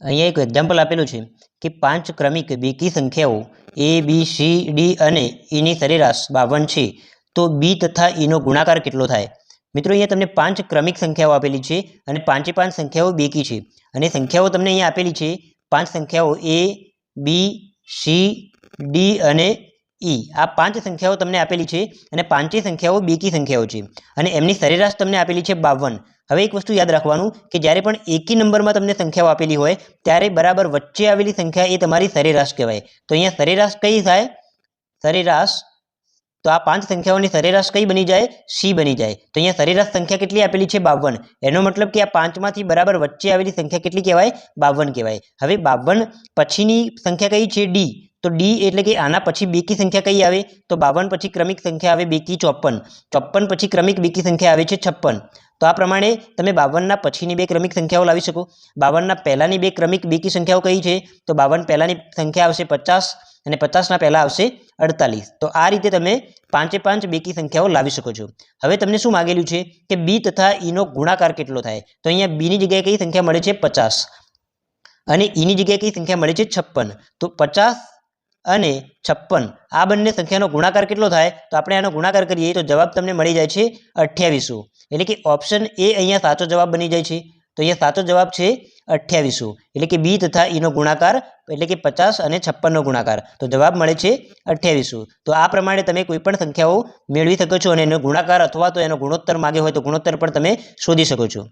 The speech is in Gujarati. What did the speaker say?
અહીંયા એક એક્ઝામ્પલ આપેલું છે કે પાંચ ક્રમિક બેકી સંખ્યાઓ એ બી સી ડી અને ઈની સરેરાશ બાવન છે, તો બી તથા ઈનો ગુણાકાર કેટલો થાય? મિત્રો, અહીંયા તમને પાંચ ક્રમિક સંખ્યાઓ આપેલી છે અને પાંચે પાંચ સંખ્યાઓ બેકી છે. અને સંખ્યાઓ તમને અહીંયા આપેલી છે, પાંચ સંખ્યાઓ એ બી સી ડી અને ઈ આ પાંચ સંખ્યાઓ તમને આપેલી છે અને પાંચે સંખ્યાઓ બેકી સંખ્યાઓ છે. અને એમની સરેરાશ તમને આપેલી છે બાવન. હવે એક વસ્તુ યાદ રાખવાનું કે જ્યારે પણ એકી નંબરમાં તમને સંખ્યાઓ આપેલી હોય, ત્યારે બરાબર વચ્ચે આવેલી સંખ્યા એ તમારી સરેરાશ કહેવાય. તો અહીંયા સરેરાશ કઈ થાય? સરેરાશ, તો આ પાંચ સંખ્યાઓની સરેરાશ કઈ બની જાય? સી બની જાય. તો અહીંયા સરેરાશ સંખ્યા કેટલી આપેલી છે? બાવન. એનો મતલબ કે આ પાંચમાંથી બરાબર વચ્ચે આવેલી સંખ્યા કેટલી કહેવાય? બાવન કહેવાય. હવે બાવન પછીની સંખ્યા કઈ છે? ડી. તો ડી એટલે કે આના પછી બેકી સંખ્યા કઈ આવે? તો બાવન પછી ક્રમિક સંખ્યા આવે બેકી ચોપન. ચોપન પછી ક્રમિક બેકી સંખ્યા આવે છે છપ્પન. તો આ પ્રમાણે તમે બાવનના પછીની બે ક્રમિક સંખ્યાઓ લાવી શકો. બાવનના પહેલાંની બે ક્રમિક બેકી સંખ્યાઓ કઈ છે? તો બાવન પહેલાંની સંખ્યા આવશે પચાસ અને પચાસના પહેલાં આવશે અડતાલીસ. તો આ રીતે તમે પાંચે પાંચ બેકી સંખ્યાઓ લાવી શકો છો. હવે તમને શું માગેલું છે? કે બી તથા ઈનો ગુણાકાર કેટલો થાય? તો અહીંયા બીની જગ્યાએ કઈ સંખ્યા મળે છે? પચાસ. અને ઈની જગ્યાએ કઈ સંખ્યા મળે છે? છપ્પન. તો પચાસ અને છપ્પન. આ બંને સંખ્યાનો ગુણાકાર કેટલો થાય? તો આપણે આનો ગુણાકાર કરીએ તો જવાબ તમને મળી જાય છે અઠ્યાવીસો. એટલે કે ઓપ્શન એ અહીંયા સાચો જવાબ બની જાય છે. તો અહીંયા સાચો જવાબ છે અઠ્યાવીસો. એટલે કે બી તથા ઈનો ગુણાકાર, એટલે કે પચાસ અને છપ્પનનો ગુણાકાર. તો જવાબ મળે છે અઠ્યાવીસો. તો આ પ્રમાણે તમે કોઈ પણ સંખ્યાઓ મેળવી શકો છો અને એનો ગુણાકાર અથવા તો એનો ગુણોત્તર માગે હોય તો ગુણોત્તર પણ તમે શોધી શકો છો.